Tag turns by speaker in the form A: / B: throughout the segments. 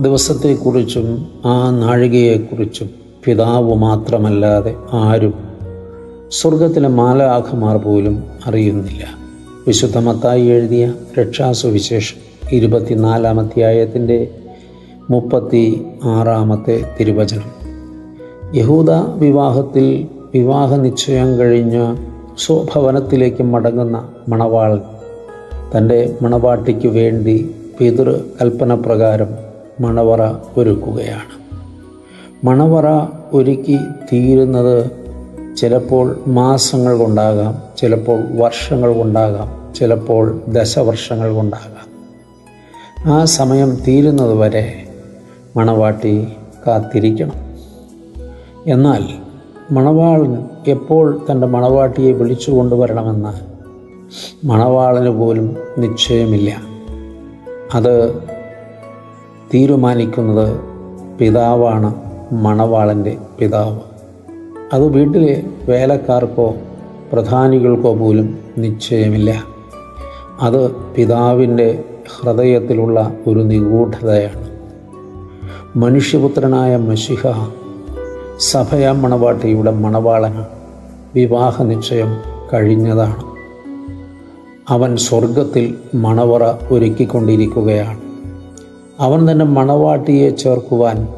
A: ദിവസത്തെക്കുറിച്ചും ആ നാഴികയെക്കുറിച്ചും പിതാവ് മാത്രമല്ലാതെ ആരും സ്വർഗത്തിലെ മാലാഖമാർ പോലും അറിയുന്നില്ല. വിശുദ്ധ മത്തായി എഴുതിയ രക്ഷാസുവിശേഷം ഇരുപത്തിനാലാം അധ്യായത്തിന്റെ മുപ്പത്തി ആറാമത്തെ തിരുവചനം. യഹൂദ വിവാഹത്തിൽ വിവാഹ നിശ്ചയം കഴിഞ്ഞ് സ്വഭവനത്തിലേക്ക് മടങ്ങുന്ന മണവാൾ തന്റെ മണവാട്ടിക്ക് വേണ്ടി പിതൃ കൽപ്പന പ്രകാരം മണവറ ഒരുക്കുകയാണ്. മണവറ ഒരുക്കി തീരുന്നത് ചിലപ്പോൾ മാസങ്ങൾ കൊണ്ടാകാം ചിലപ്പോൾ വർഷങ്ങൾ കൊണ്ടാകാം ചിലപ്പോൾ ദശവർഷങ്ങൾ കൊണ്ടാകാം. ആ സമയം തീരുന്നത് വരെ മണവാട്ടി കാത്തിരിക്കണം. എന്നാൽ മണവാളൻ എപ്പോൾ തന്റെ മണവാട്ടിയെ വിളിച്ചു കൊണ്ടുവരണമെന്ന് മണവാളന് പോലും നിശ്ചയമില്ല. അത് തീരുമാനിക്കുന്നത് പിതാവാണ് മണവാളന്റെ പിതാവ്. അത് വീട്ടിലെ വേലക്കാർക്കോ പ്രധാനികൾക്കോ പോലും നിശ്ചയമില്ല. അത് പിതാവിന്റെ ഹൃദയത്തിലുള്ള ഒരു നിഗൂഢതയാണ്. മനുഷ്യപുത്രനായ മഷിഹ സഭയാ മണവാട്ടിയുടെ മണവാളന് വിവാഹ നിശ്ചയം കഴിഞ്ഞതാണ്. അവൻ സ്വർഗത്തിൽ മണവറ ഒരുക്കിക്കൊണ്ടിരിക്കുകയാണ്. അവൻ തന്നെ മണവാട്ടിയെ ചേർക്കുവാൻ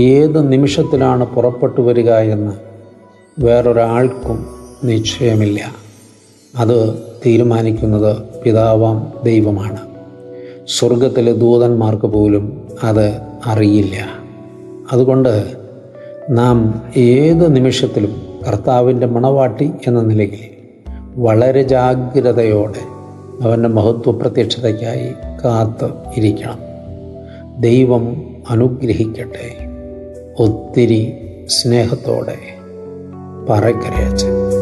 A: ഏത് നിമിഷത്തിലാണ് പുറപ്പെട്ടു വരിക എന്ന് വേറൊരാൾക്കും നിശ്ചയമില്ല. അത് തീരുമാനിക്കുന്നത് പിതാവാം ദൈവമാണ്. സ്വർഗത്തിലെ ദൂതന്മാർക്ക് പോലും അത് അറിയില്ല. അതുകൊണ്ട് നാം ഏത് നിമിഷത്തിലും കർത്താവിന്റെ മണവാട്ടി എന്ന നിലയിൽ വളരെ ജാഗ്രതയോടെ അവന്റെ മഹത്വ പ്രത്യക്ഷതയ്ക്കായി കാത്ത് ഇരിക്കണം. ദൈവം അനുഗ്രഹിക്കട്ടെ. ഒത്തിരി സ്നേഹത്തോടെ പറക്കരയച്ചൻ